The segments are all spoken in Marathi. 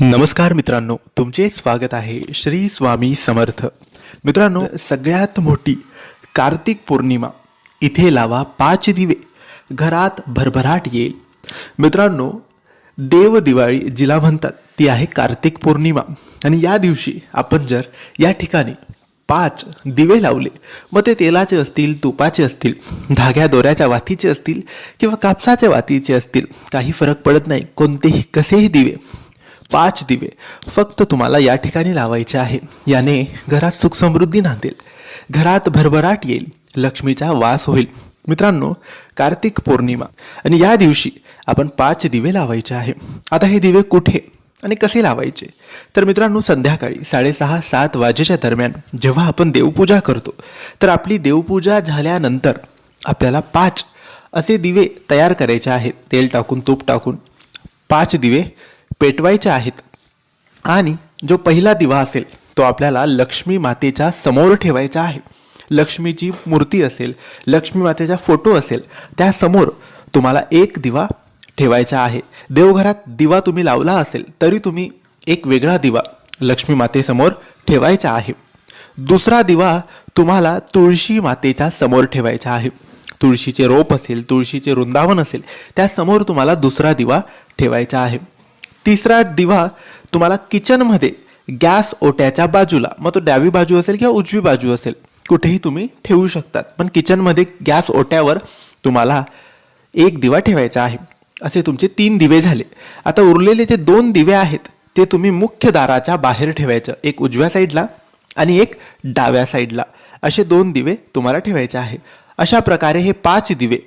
नमस्कार मित्रांनो तुमचे स्वागत आहे श्री स्वामी समर्थ. मित्रांनो सगळ्यात मोठी कार्तिक पौर्णिमा इथे लावा पाच दिवे. घरात भरभराट येईल. मित्रांनो देव दिवाळी जिला म्हणतात ती आहे कार्तिक पौर्णिमा. आणि या दिवशी आपण जर या ठिकाणी पाच दिवे लावले मग ते तेलाचे असतील तुपाचे असतील धाग्या दोऱ्याच्या वातीचे असतील किंवा कापसाच्या वातीचे असतील काही फरक पडत नाही. कोणतेही कसेही दिवे पाच दिवे फक्त तुम्हाला या ठिकाणी लावायचे आहे याने घरात सुख समृद्धी नांदेल. घरात भरभराट येईल. लक्ष्मीचा वास होईल. मित्रांनो कार्तिक पौर्णिमा. आणि या दिवशी आपण पाच दिवे लावायचे आहे आता हे दिवे कुठे आणि कसे लावायचे? तर मित्रांनो संध्याकाळी साडेसहा सात वाजेच्या दरम्यान जेव्हा आपण देवपूजा करतो तर आपली देवपूजा झाल्यानंतर आपल्याला पाच असे दिवे तयार करायचे आहेत. तेल टाकून तूप टाकून पाच दिवे पेटवायच्या आहेत. आणि जो पहिला दिवा असेल तो आपल्याला लक्ष्मी मातेच्या समोर ठेवायचा आहे. लक्ष्मीची मूर्ती असेल लक्ष्मी मातेचा फोटो असेल त्यासमोर तुम्हाला एक दिवा ठेवायचा आहे. देवघरात दिवा तुम्ही लावला असेल तरी तुम्ही एक वेगळा दिवा लक्ष्मी मातेसमोर ठेवायचा आहे. दुसरा दिवा तुम्हाला तुळशी मातेच्या समोर ठेवायचा आहे. तुळशीचे रोप असेल तुळशीचे वृंदावन असेल त्यासमोर तुम्हाला दुसरा दिवा ठेवायचा आहे. तिसरा दिवा तुम्हाला किचनमध्ये गॅस ओट्याच्या बाजूला मग तो डावी बाजू असेल किंवा उजवी बाजू असेल कुठेही तुम्ही ठेवू शकतात. पण किचनमध्ये गॅस ओट्यावर तुम्हाला एक दिवा ठेवायचा आहे. असे तुमचे तीन दिवे झाले. आता उरलेले जे दोन दिवे आहेत ते तुम्ही मुख्य दाराच्या बाहेर ठेवायचं. एक उजव्या साईडला आणि एक डाव्या साईडला. असे दोन दिवे तुम्हाला ठेवायचे आहे. अशा प्रकारे हे पाच दिवे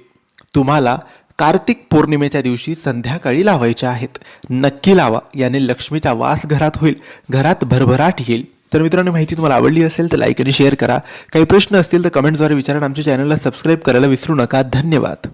तुम्हाला कार्तिक पौर्णिमेच्या दिवशी संध्याकाळी लावायच्या आहेत. नक्की लावा याने लक्ष्मीचा वास घरात होईल. घरात भरभराट येईल. तर मित्रांनो माहिती तुम्हाला आवडली असेल तर लाईक आणि शेअर करा. काही प्रश्न असतील तर कमेंट्सद्वारे विचारा आमच्या चॅनलला सबस्क्राईब करायला विसरू नका. धन्यवाद.